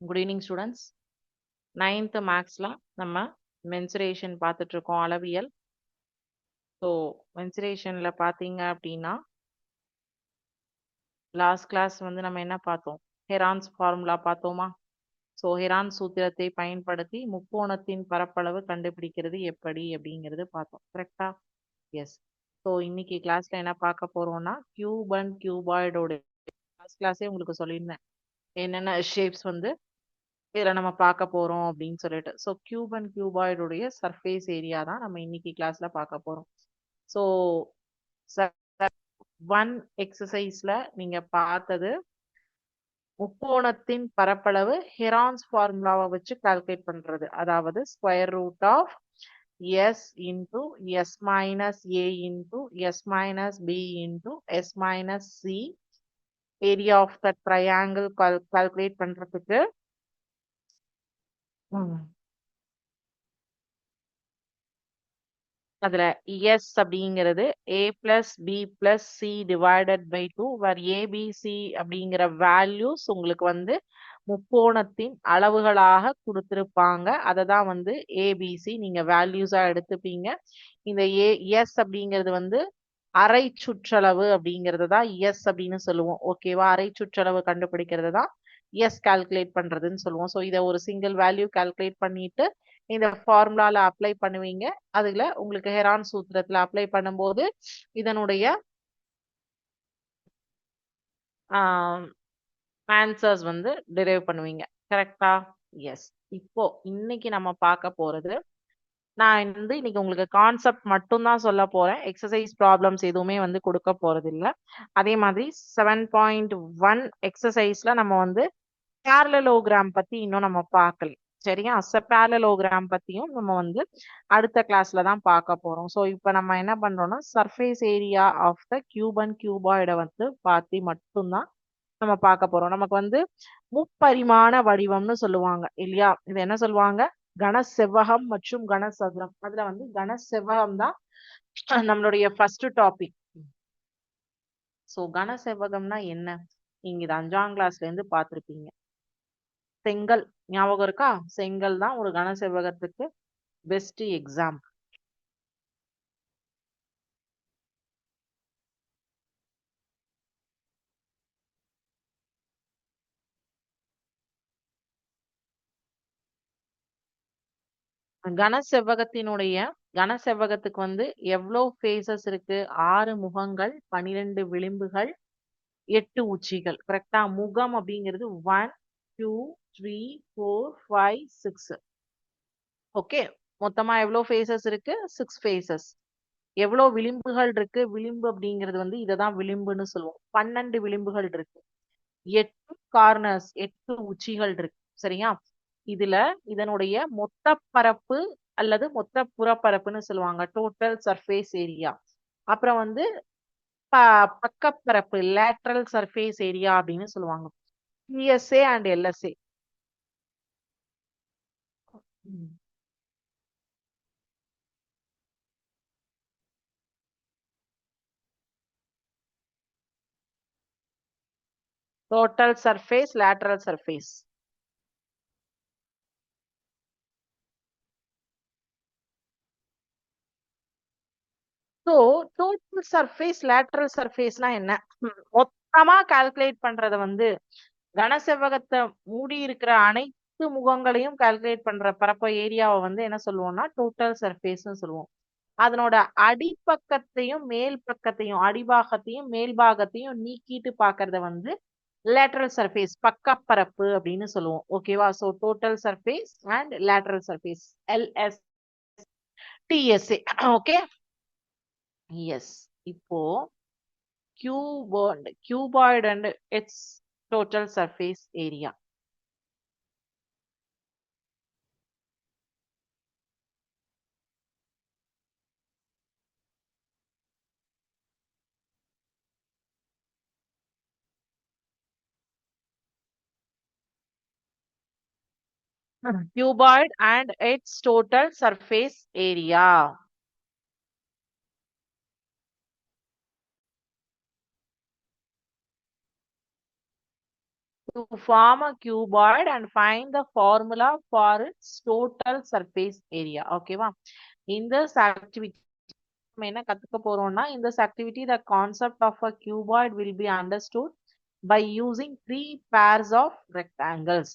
Good evening students ninth மேக்ஸில் நம்ம mensuration பார்த்துட்ருக்கோம் அளவியல். ஸோ மென்சுரேஷனில் பார்த்தீங்க அப்படின்னா லாஸ்ட் கிளாஸ் வந்து நம்ம என்ன பார்த்தோம்? ஹெரான்ஸ் ஃபார்முலா பார்த்தோமா? ஸோ ஹெரான் சூத்திரத்தை பயன்படுத்தி முக்கோணத்தின் பரப்பளவு கண்டுபிடிக்கிறது எப்படி அப்படிங்கிறது பார்த்தோம். கரெக்டா எஸ் ஸோ இன்னைக்கு கிளாஸில் என்ன பார்க்க போகிறோம்னா கியூப் அண்ட் கியூபாய்டோட லாஸ்ட் கிளாஸே உங்களுக்கு சொல்லியிருந்தேன். என்னென்ன ஷேப்ஸ் வந்து இதில் நம்ம பார்க்க போறோம் அப்படின்னு சொல்லிட்டு. ஸோ கியூப் அண்ட் கியூபாய்டுடைய சர்ஃபேஸ் ஏரியா தான் நம்ம இன்னைக்கு கிளாஸ்ல பார்க்க போறோம். ஸோ ஒன் எக்ஸசைஸ்ல நீங்க பார்த்தது முக்கோணத்தின் பரப்பளவு ஹெரான்ஸ் ஃபார்முலாவை வச்சு கால்குலேட் பண்றது. அதாவது square root of S into S minus A into S minus B into S minus C area of the triangle calculate பண்றதுக்கு அதுல எஸ் அப்படிங்கிறது A plus B plus C divided by two where ABC அப்படிங்கிற values உங்களுக்கு வந்து முக்கோணத்தின் அளவுகளாக கொடுத்துருப்பாங்க. அதை தான் வந்து ஏபிசி நீங்கள் வேல்யூஸா எடுத்துப்பீங்க. இந்த ஏ எஸ் அப்படிங்கிறது வந்து அரை சுற்றளவு அப்படிங்கிறது தான் எஸ் அப்படின்னு சொல்லுவோம். ஓகேவா அரை சுற்றளவு கண்டுபிடிக்கிறது தான் எஸ் கால்குலேட் பண்றதுன்னு சொல்லுவோம். ஸோ இதை ஒரு சிங்கிள் வேல்யூ கால்குலேட் பண்ணிட்டு இந்த ஃபார்முலால அப்ளை பண்ணுவீங்க. அதுல உங்களுக்கு ஹெரான் சூத்திரத்துல அப்ளை பண்ணும்போது இதனுடைய ஆன்சர்ஸ் வந்து டிரைவ் பண்ணுவீங்க. கரெக்டா எஸ் இப்போ இன்னைக்கு நம்ம பார்க்க போறது நான் வந்து இன்னைக்கு உங்களுக்கு கான்செப்ட் மட்டும்தான் சொல்ல போறேன். எக்ஸசைஸ் ப்ராப்ளம்ஸ் எதுவுமே வந்து கொடுக்க போறது இல்லை அதே மாதிரி செவன் பாயிண்ட் ஒன் எக்ஸசைஸ்ல நம்ம வந்து பேரலோகிராம் பத்தி இன்னும் நம்ம பார்க்கல. சரியா? பேரலோகிராம் பத்தியும் நம்ம வந்து அடுத்த கிளாஸ்ல தான் பார்க்க போறோம். ஸோ இப்போ நம்ம என்ன பண்றோம்னா surface area of the cube and கியூபாய்டை வந்து பார்த்து மட்டும்தான் நம்ம பார்க்க போறோம். நமக்கு வந்து முப்பரிமாண வடிவம்னு சொல்லுவாங்க இல்லையா? இது என்ன சொல்லுவாங்க? கன செவ்வகம் மற்றும் கனசதுரம். அதுல வந்து கன செவ்வகம் தான் நம்மளுடைய ஃபர்ஸ்ட் டாபிக் ஸோ கன செவ்வகம்னா என்ன? நீங்க இது அஞ்சாம் கிளாஸ்ல இருந்து பார்த்துருப்பீங்க. செங்கல். ஞாபகம் இருக்கா? செங்கல் தான் ஒரு கன செவ்வகத்துக்கு பெஸ்ட் எக்ஸாம்பிள் கன செவ்வகத்தினுடைய கன செவ்வகத்துக்கு வந்து எவ்வளோ ஃபேஸஸ் இருக்கு? ஆறு முகங்கள் பனிரெண்டு விளிம்புகள் எட்டு உச்சிகள். கரெக்டா முகம் அப்படிங்கிறது one two three four five six okay மொத்தமா எவ்வளோ ஃபேஸஸ் இருக்கு? சிக்ஸ் ஃபேஸஸ் எவ்வளோ விளிம்புகள் இருக்கு? விளிம்பு அப்படிங்கிறது வந்து இதை தான் விளிம்புன்னு சொல்லுவோம். பன்னெண்டு விளிம்புகள் இருக்கு. எட்டு கார்னர்ஸ் எட்டு உச்சிகள் இருக்கு. சரியா? இதுல இதனுடைய மொத்த பரப்பு அல்லது மொத்த புறப்பரப்புன்னு சொல்லுவாங்க. டோட்டல் சர்ஃபேஸ் ஏரியா அப்புறம் வந்து பக்கப்பரப்பு லேட்ரல் சர்ஃபேஸ் ஏரியா அப்படின்னு சொல்லுவாங்க. TSA and LSA total surface lateral surface so total surface lateral சர்ஃபேஸ்னா என்ன? மொத்தமா கால்குலேட் பண்றத வந்து கனசெவ்வகத்தை மூடி இருக்கிற அனைத்து முகங்களையும் கால்குலேட் பண்ற பரப்ப ஏரியாவை வந்து என்ன சொல்லுவோம்னா டோட்டல் சர்ஃபேஸ்னு சொல்லுவோம். அதனோட அடிப்பக்கத்தையும் மேல் பக்கத்தையும் அடிபாகத்தையும் மேல் பாகத்தையும் நீக்கிட்டு பாக்குறத வந்து லேட்ரல் சர்ஃபேஸ் பக்கப்பரப்பு அப்படின்னு சொல்லுவோம். ஓகேவா so total surface and lateral surface LS TSA okay S இப்போ cuboid cuboid and it's total surface area cuboid and its total surface area to form a cuboid and find the formula for its total surface area. ஓகேவா இந்த activity நம்ம என்ன கத்துக்க போறோம்னா in this activity the concept of a cuboid will be understood by using three pairs of rectangles.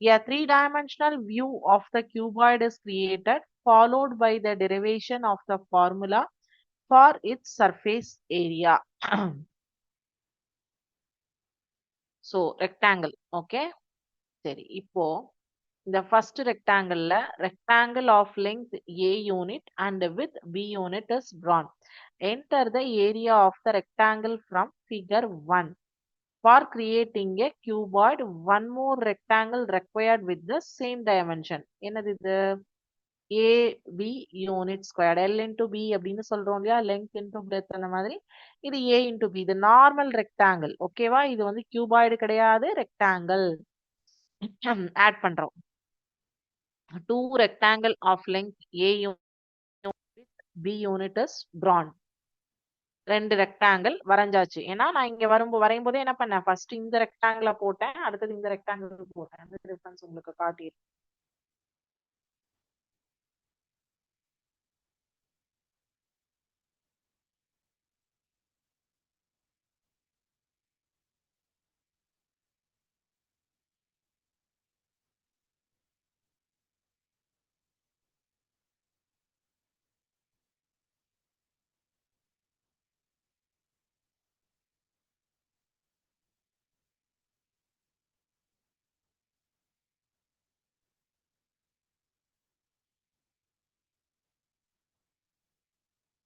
A three-dimensional view of the cuboid is created followed by the derivation of the formula for its surface area. so rectangle okay சரி இப்போ இந்த first rectangle ல rectangle of length A unit and width B unit is drawn. Enter the area of the rectangle from figure 1. For creating a cuboid, one more rectangle required with the same dimension. என்னது இது AB unit squared. L into B அப்படின்னு சொல்றோம் இல்லையா length into breadth அந்த மாதிரி இது A into B இது normal rectangle ஓகேவா இது வந்து கியூபாய்டு கிடையாது ரெக்டாங்கிள் ஆட் பண்றோம் two rectangle of length A B unit is drawn ரெண்டு ரெக்டாங்கிள் வரைஞ்சாச்சு. ஏன்னா நான் இங்க வரும்போது வரையும் போதே என்ன பண்ணேன்? ஃபர்ஸ்ட் இந்த ரெக்டாங்கிள போட்டேன் அடுத்தது இந்த ரெக்டாங்கிள் போட்டேன். அந்த டிஃபரன்ஸ் உங்களுக்கு காட்டி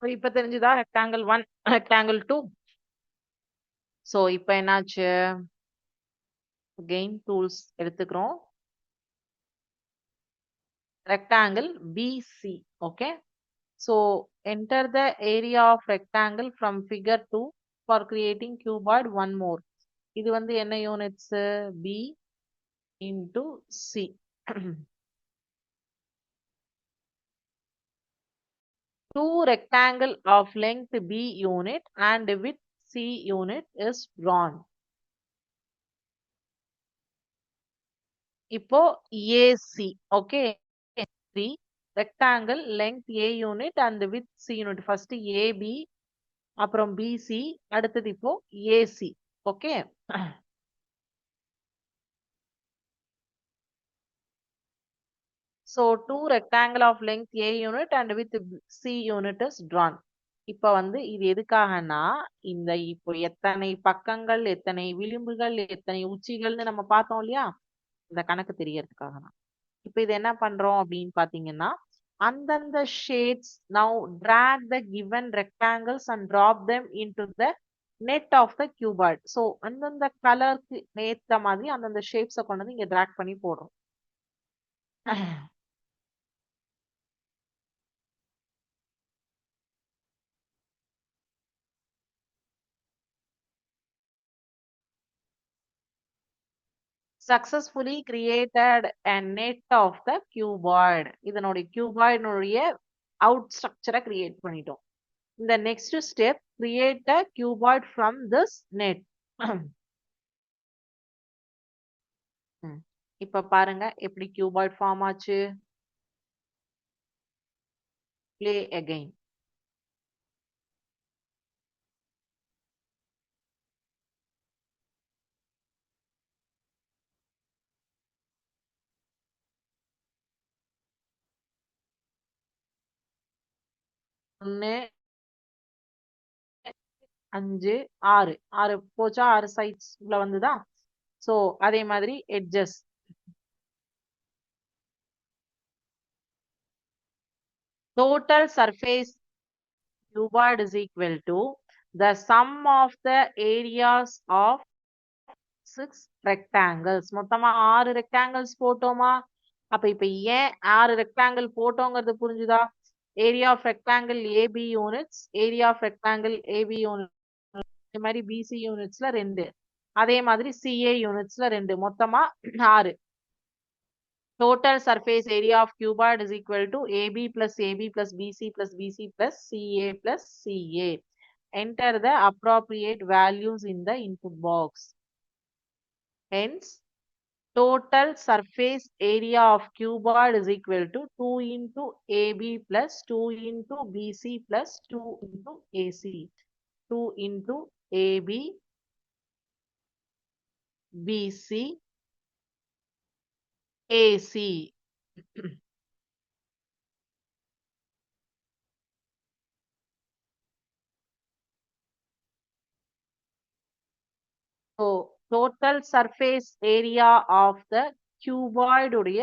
ஸோ இப்போ தெரிஞ்சுதா rectangle one rectangle two so இப்போ என்னாச்சு கெயின் டூல்ஸ் எடுத்துக்கிறோம் rectangle BC okay so enter the area of rectangle from figure two for creating cuboid one more இது வந்து என்ன units B into C Two rectangle of length B unit and width C unit is drawn. இப்போ AC. Okay. three rectangle length A unit and width C unit. First AB அப்புறம் BC அடுத்தது இப்போ AC. Okay. So two rectangle of length A unit and with C unit is drawn. இப்ப வந்து இது எதுக்காகனா இந்த இப்போ எத்தனை பக்கங்கள் எத்தனை விளிம்புகள் எத்தனை உச்சிகள்னு நம்ம பார்த்தோம் இல்லையா? இந்த கணக்கு தெரியறதுக்காக தான் இப்ப இது என்ன பண்றோம் அப்படின்னு பாத்தீங்கன்னா அந்தந்த shades now drag the given rectangles and drop them into the net of the cuboid so அந்தந்த கலருக்கு நேத்த மாதிரி அந்தந்த ஷேப்ஸை கொண்டு வந்து இங்க டிராக் பண்ணி போடுறோம். Successfully created a net of the cuboid இதனுடைய cuboidனுடைய out structure create பண்ணிட்டோம் இந்த next step create a cuboid from this net இப்ப பாருங்க எப்படி cuboid ஃபார்ம் ஆச்சு play again ஒன்னு அஞ்சு ஆறு ஆறு போச்சா ஆறு சைட்ஸ் உள்ள வந்துதா சோ அதே மாதிரி edges total surface cuboid is equal to the sum of the areas of six rectangles மொத்தமா ஆறு rectangles போட்டோமா அப்ப இப்ப ஏன் ஆறு rectangle போட்டோங்கிறது புரிஞ்சுதா area of rectangle AB units area of rectangle AB units அதே மாதிரி BC unitsல ரெண்டு அதே மாதிரி CA unitsல ரெண்டு மொத்தமா ஆறு total surface area of cuboid is equal to AB plus AB plus BC plus BC plus CA plus CA. Enter the appropriate values in the input box. hence total surface area of cuboid is equal to 2 into AB plus 2 into BC plus 2 into AC. 2 into AB, BC, AC. So total surface area of the cuboid உடைய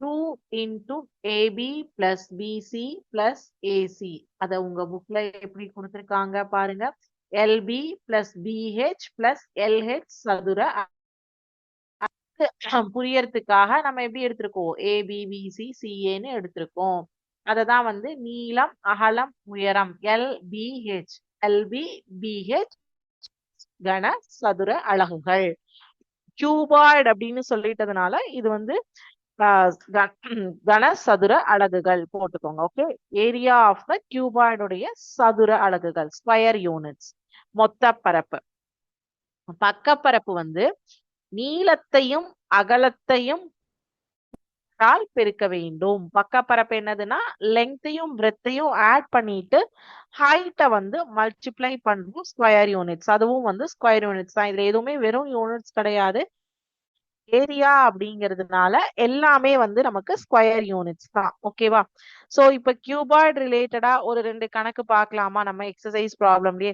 two 2 AB AB plus BC plus AC அத உங்க புக்ல எப்படி கொடுத்துருக்காங்க பாருங்க. LB plus BH plus LH சதுர புரியறதுக்காக நம்ம எப்படி எடுத்திருக்கோம்? ஏபிபிசி சிஏன்னு எடுத்திருக்கோம். அததான் வந்து நீளம் அகலம் உயரம் எல்பிஹெச் எல்பி பிஹெச் கன சதுர அலகுகள். கியூபாய்டு அப்படின்னு சொல்லிட்டதுனால இது வந்து கன சதுர அலகுகள் போட்டுக்கோங்க ஓகே ஏரியா ஆஃப் த கியூபாய்டுடைய சதுர அலகுகள் ஸ்கொயர் யூனிட்ஸ் மொத்த பரப்பு. பக்கப்பரப்பு வந்து நீளத்தையும் அகலத்தையும் பெருக்க வேண்டும். பக்கப்பரப்பு என்னதுன்னா லெங்தையும் பிரெத்தையும் ஆட் பண்ணிட்டு ஹைட்டை வந்து மல்டிப்ளை பண்ணுவோம் ஸ்கொயர் யூனிட்ஸ் அதுவும் வந்து ஸ்கொயர் யூனிட்ஸ் தான். இதுல எதுவுமே வெறும் யூனிட்ஸ் கிடையாது. ஏரியா அப்படிங்கிறதுனால எல்லாமே வந்து நமக்கு ஸ்கொயர் யூனிட்ஸ் தான். ஓகேவா சோ இப்ப கியூபாய்டு ரிலேட்டடா ஒரு ரெண்டு கணக்கு பார்க்கலாமா? நம்ம எக்ஸசைஸ் ப்ராப்ளம்லயே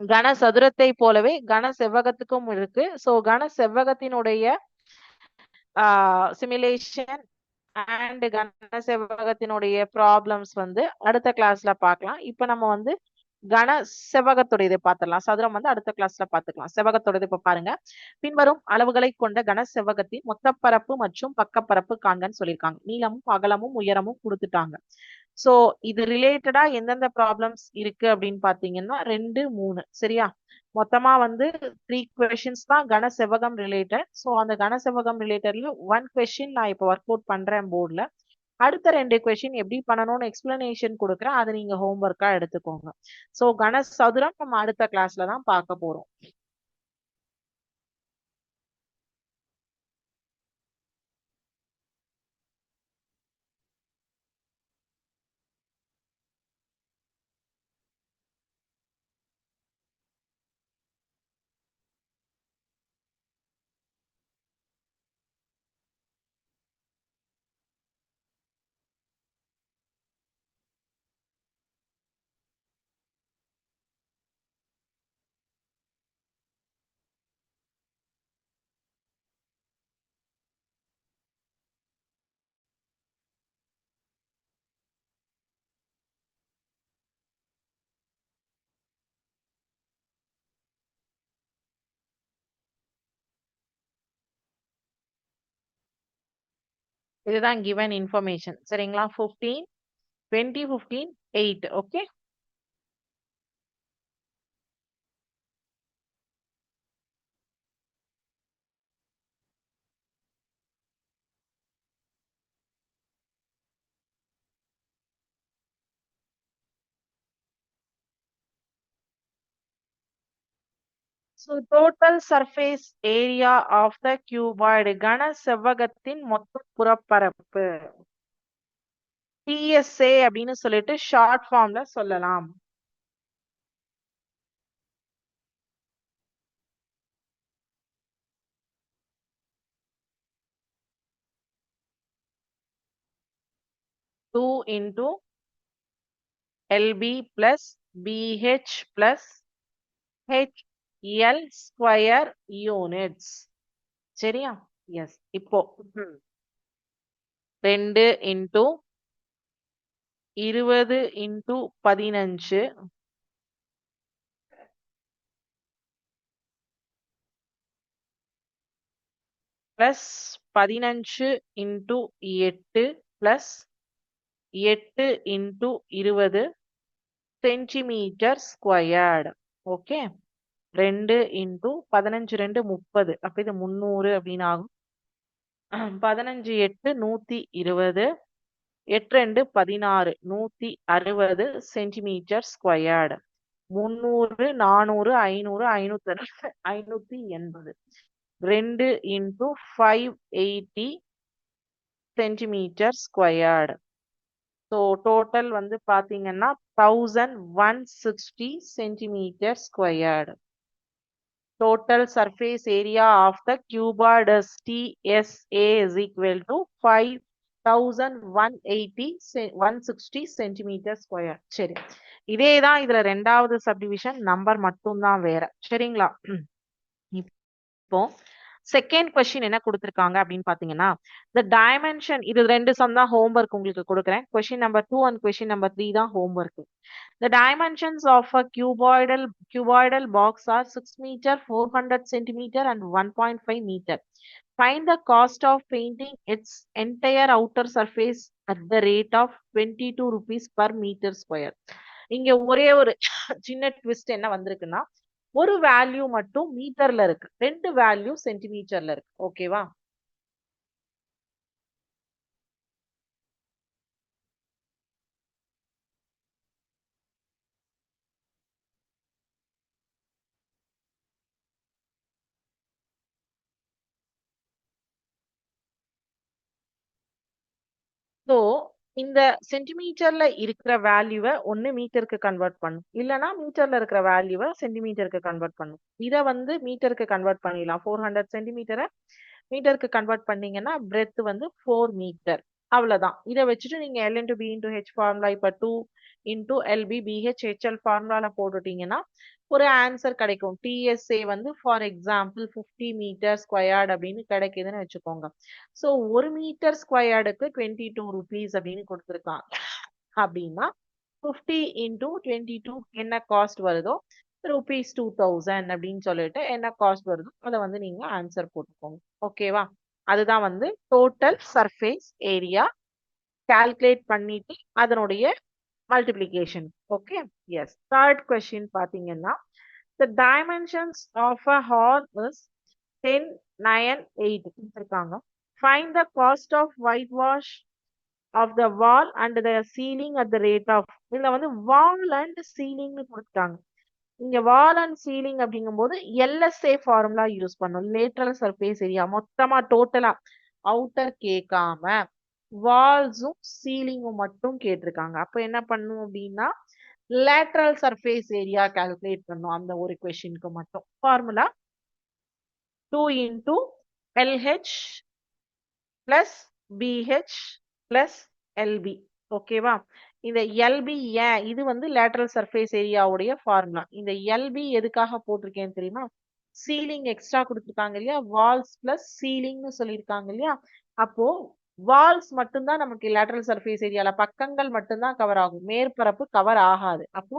கன சதுரத்தை போலவே கன செவ்வகத்துக்கும் இருக்கு. சோ கன செவ்வகத்தினுடைய சிமுலேஷன் அண்ட் கன செவ்வகத்தினுடைய ப்ராப்ளம்ஸ் வந்து அடுத்த கிளாஸ்ல பார்க்கலாம். இப்ப நம்ம வந்து கன செவ்வகத்துடையது பார்த்துடலாம். சதுரம் வந்து அடுத்த கிளாஸ்ல பார்த்துக்கலாம். செவ்வகத்துடையது இப்போ பாருங்க. பின்வரும் அளவுகளை கொண்ட கன செவ்வகத்தின் மொத்தப்பரப்பு மற்றும் பக்கப்பரப்பு காண்கன்னு சொல்லியிருக்காங்க. நீளமும் அகலமும் உயரமும் கொடுத்துட்டாங்க. சோ இது ரிலேட்டடா எந்தெந்த ப்ராப்ளம்ஸ் இருக்கு அப்படின்னு பாத்தீங்கன்னா ரெண்டு மூணு. சரியா? மொத்தமா வந்து த்ரீ கொஷின்ஸ் தான் கன செவ்வகம் ரிலேட்டட் ஸோ அந்த கன செவ்வகம் ரிலேட்டட்ல ஒன் கொஷின் நான் இப்போ ஒர்க் அவுட் பண்றேன் போர்டில் அடுத்த ரெண்டு கொஷின் எப்படி பண்ணணும்னு எக்ஸ்பிளனேஷன் கொடுக்குறேன். அதை நீங்க ஹோம்ஒர்க்கா எடுத்துக்கோங்க. ஸோ கன சதுரம் நம்ம அடுத்த கிளாஸ்ல தான் பார்க்க போறோம். இதுதான் கிவன் இன்ஃபர்மேஷன் சரிங்களா? Fifteen twenty fifteen eight okay So total surface area of the cuboid கன செவ்வகத்தின் மொத்த புறப்பரப்பு. TSA அப்படின்னு சொல்லிட்டு ஷார்ட் ஃபார்ம்ல சொல்லலாம். Two into LB plus BH plus H L square units சரியா எஸ் இப்போ ரெண்டு இன்டூ இருபது இன்டூ பதினஞ்சு பிளஸ் பதினஞ்சு இன்டூ எட்டு பிளஸ் எட்டு இன்டூ இருபது சென்டிமீட்டர் ஸ்கொயர்டு ஓகே ரெண்டு இன்டூ பதினஞ்சு ரெண்டு முப்பது. அப்போ இது முந்நூறு அப்படின்னு ஆகும். பதினஞ்சு எட்டு நூற்றி இருபது. எட்டு ரெண்டு பதினாறு நூற்றி அறுபது சென்டிமீட்டர் ஸ்கொயர்டு. முந்நூறு நானூறு ஐநூறு ஐநூத்தி ஐநூத்தி எண்பது. ரெண்டு into five eighty centimetre squared. So total வந்து பார்த்தீங்கன்னா thousand one sixty centimetre squared. Total surface area of the cuboid is TSA is equal to 5180 ce- 160 centimeter square. சரி இதேதான் இதுல ரெண்டாவது சப்டிவிஷன் நம்பர் மட்டும்தான் வேற சரிங்களா இப்போ செகண்ட் கொஸ்டின் என்ன கொடுத்துருக்காங்க அப்படின்னு பாத்தீங்கன்னா த டைமென்ஷன் இது ரெண்டு சம் தான் ஹோம்ஒர்க் உங்களுக்கு கொடுக்குறேன் question number two and question number three தான் homework the dimensions of a cuboidal cuboidal box are six metre four hundred centimetre and one point five metre find the cost of painting its entire outer surface at the rate of twenty two rupees per metre square இங்க ஒரே ஒரு சின்ன twist என்ன வந்திருக்குன்னா ஒரு value மட்டும் மீட்டர்ல இருக்கு. ரெண்டு வேல்யூ சென்டிமீட்டர்ல இருக்கு. ஓகேவா ஸோ இந்த சென்டிமீட்டர்ல இருக்கிற வேல்யூவை ஒன்னு மீட்டருக்கு கன்வெர்ட் பண்ணும். இல்லைன்னா மீட்டர்ல இருக்கிற வேல்யூவை சென்டிமீட்டருக்கு கன்வெர்ட் பண்ணும். இதை வந்து மீட்டருக்கு கன்வெர்ட் பண்ணிடலாம். ஃபோர் ஹண்ட்ரட் சென்டிமீட்டரை மீட்டருக்கு கன்வெர்ட் பண்ணீங்கன்னா பிரெத் வந்து ஃபோர் மீட்டர் அவ்வளவுதான். இதை வச்சுட்டு நீங்க L into B into H formula இப்போ two into LB BH HL HL போட்டுட்டிங்கன்னா ஒரு ஆன்சர் கிடைக்கும். டிஎஸ்ஏ வந்து for example fifty metre squared அப்படின்னு கிடைக்குதுன்னு வச்சுக்கோங்க. ஸோ ஒரு மீட்டர் ஸ்கொயர்டுக்கு டுவெண்ட்டி டூ ருபீஸ் அப்படின்னு கொடுத்துருக்காங்க. அப்படின்னா ஃபிஃப்டி இன்டூ டுவெண்ட்டி டூ என்ன காஸ்ட் வருதோ? ருபீஸ் டூ தௌசண்ட் அப்படின்னு சொல்லிட்டு என்ன காஸ்ட் வருதோ? அதை வந்து நீங்கள் ஆன்சர் போட்டுக்கோங்க. ஓகேவா அதுதான் வந்து டோட்டல் சர்ஃபேஸ் ஏரியா கால்குலேட் பண்ணிட்டு அதனுடைய multiplication okay S third question பார்த்தீங்கன்னா the dimensions of a horn is 10 9 8 கொடுத்திருக்காங்க. Find the cost of whitewash of the wall and the ceiling at the rate of இதுல வந்து wall and ceiling னு கொடுத்துட்டாங்க. இங்க wall and ceiling அப்படிங்கும்போது LSA formula use பண்ணும். Lateral surface area மொத்தமா டோட்டலா அவுட்டர் கேட்காம வால்ஸும் சீலிங்கும் மட்டும் கேட்டிருக்காங்க. அப்போ என்ன பண்ணும் அப்படின்னா லேட்ரல் சர்ஃபேஸ் ஏரியா கால்குலேட் பண்ணும் அந்த ஒரு கொஷினுக்கு மட்டும். Formula two into LH plus BH plus LB ஓகேவா இந்த எல்பி ஏன்? இது வந்து லேட்ரல் சர்ஃபேஸ் ஏரியாவுடைய ஃபார்முலா இந்த எல்பி எதுக்காக போட்டிருக்கேன்னு தெரியுமா? சீலிங் எக்ஸ்ட்ரா கொடுத்துருக்காங்க இல்லையா? வால்ஸ் பிளஸ் சீலிங்னு சொல்லியிருக்காங்க இல்லையா? அப்போ வால்ஸ் மட்டும்தான் நமக்கு லேட்ரல் சர்ஃபேஸ் ஏரியால பக்கங்கள் மட்டும்தான் கவர் ஆகும். மேற்பரப்பு கவர் ஆகாது. அப்போ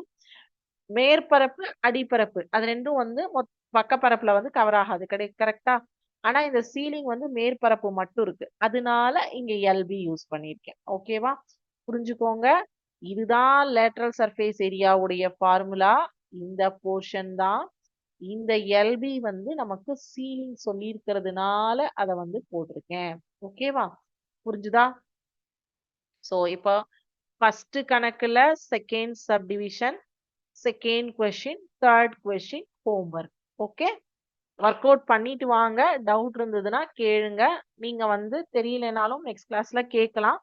மேற்பரப்பு அடிப்பரப்பு அது ரெண்டும் வந்து மொத் பக்கப்பரப்புல வந்து கவர் ஆகாது. கிடை கரெக்டா ஆனா இந்த சீலிங் வந்து மேற்பரப்பு மட்டும் இருக்கு. அதனால இங்க எல்பி யூஸ் பண்ணியிருக்கேன். ஓகேவா புரிஞ்சுக்கோங்க. இதுதான் லேட்ரல் சர்ஃபேஸ் ஏரியாவுடைய ஃபார்முலா இந்த போர்ஷன் தான். இந்த எல்பி வந்து நமக்கு சீலிங் சொல்லியிருக்கிறதுனால அதை வந்து போட்டிருக்கேன். ஓகேவா புரிஞ்சுதா? சோ இப்போ ஃபர்ஸ்ட் கணக்குல second subdivision second question third question homework okay work out பண்ணிட்டு வாங்க. டவுட் இருந்ததுன்னா கேளுங்க. நீங்க வந்து தெரியலனாலும் நெக்ஸ்ட் கிளாஸ்ல கேட்கலாம்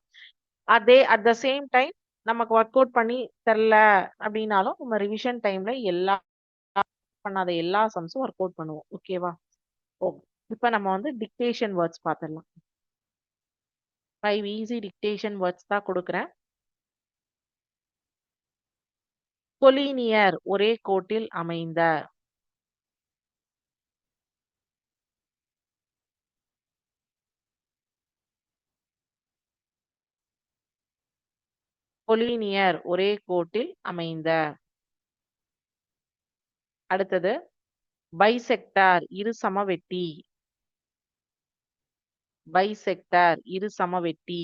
அதே அட் த சேம் டைம் நமக்கு ஒர்க் அவுட் பண்ணி தெரில அப்படின்னாலும் நம்ம ரிவிஷன் டைம்ல எல்லா பண்ணாத எல்லா சம்ஸும் ஒர்க் அவுட் பண்ணுவோம். ஓகேவா ஓ இப்போ நம்ம வந்து டிக்டேஷன் வேர்ட்ஸ் பார்த்துடலாம் ஃபைவ் ஈஸி டிக்டேஷன் வேர்ட்ஸ் தான் கொடுக்குறேன். கொலீனியர் ஒரே கோட்டில் அமைந்த. கொலீனியர் ஒரே கோட்டில் அமைந்த. அடுத்தது பைசெக்டார் இரு சமவெட்டி பைசெக்டார் இரு சமவெட்டி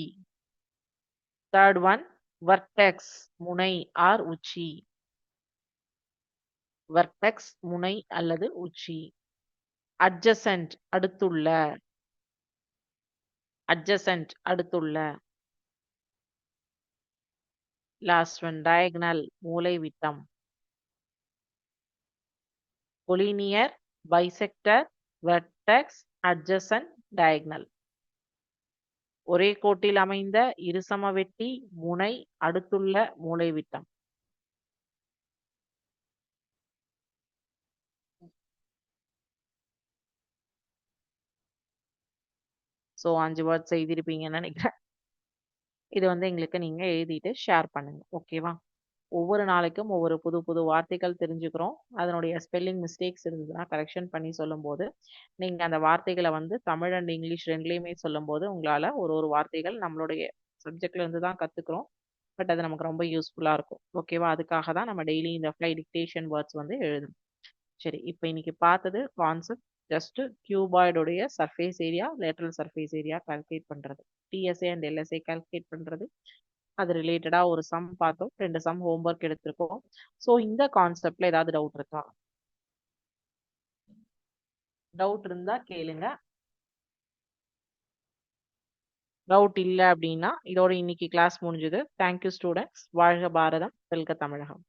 தேர்ட் ஒன் வர்டெக்ஸ் முனை ஆர் உச்சி. வர்டெக்ஸ் முனை அல்லது உச்சி. அட்ஜசன்ட் அடுத்துள்ள. அட்ஜசன்ட் அடுத்துள்ள. Last one diagonal மூலைவிட்டம் collinear bisector vertex adjacent diagonal ஒரே கோட்டில் அமைந்த இருசம வெட்டி முனை அடுத்துள்ள மூளைவிட்டம் ஸோ அஞ்சு வேர்ட்ஸ் எழுதியிருப்பீங்கன்னு நினைக்கிறேன். இது வந்து எங்களுக்கு நீங்க எழுதிட்டு ஷேர் பண்ணுங்க. ஓகேவா ஒவ்வொரு நாளைக்கும் ஒவ்வொரு புது புது வார்த்தைகள் தெரிஞ்சுக்கிறோம். அதனுடைய ஸ்பெல்லிங் மிஸ்டேக்ஸ் இருந்ததுன்னா கரெக்ஷன் பண்ணி சொல்லும்போது. நீங்கள் அந்த வார்த்தைகளை வந்து தமிழ் அண்ட் இங்கிலீஷ் ரெண்டுலேயுமே சொல்லும்போது உங்களால் ஒரு ஒரு வார்த்தைகள் நம்மளுடைய சப்ஜெக்ட்லேருந்து தான் கற்றுக்குறோம் பட் அது நமக்கு ரொம்ப யூஸ்ஃபுல்லாக இருக்கும். ஓகேவா அதுக்காக தான் நம்ம டெய்லி இந்த ஃப்ளை டிக்டேஷன் வேர்ட்ஸ் வந்து எழுதணும் சரி இப்போ இன்னைக்கு பார்த்தது concept just கியூபாய்டுடைய surface area lateral surface area calculate பண்ணுறது டிஎஸ்ஏ அண்ட் எல்எஸ்ஏ கால்குலேட் பண்ணுறது அது ரிலேட்டடா ஒரு சம் பார்த்தோம். ரெண்டு சம் ஹோம்ஒர்க் எடுத்திருக்கோம். ஸோ இந்த கான்செப்ட்ல ஏதாவது டவுட் இருக்கா? டவுட் இருந்தா கேளுங்க. டவுட் இல்லை அப்படின்னா இதோட இன்னைக்கு கிளாஸ் முடிஞ்சது. தேங்க்யூ ஸ்டூடெண்ட்ஸ் வாழ்க பாரதம். வெல்க தமிழகம்.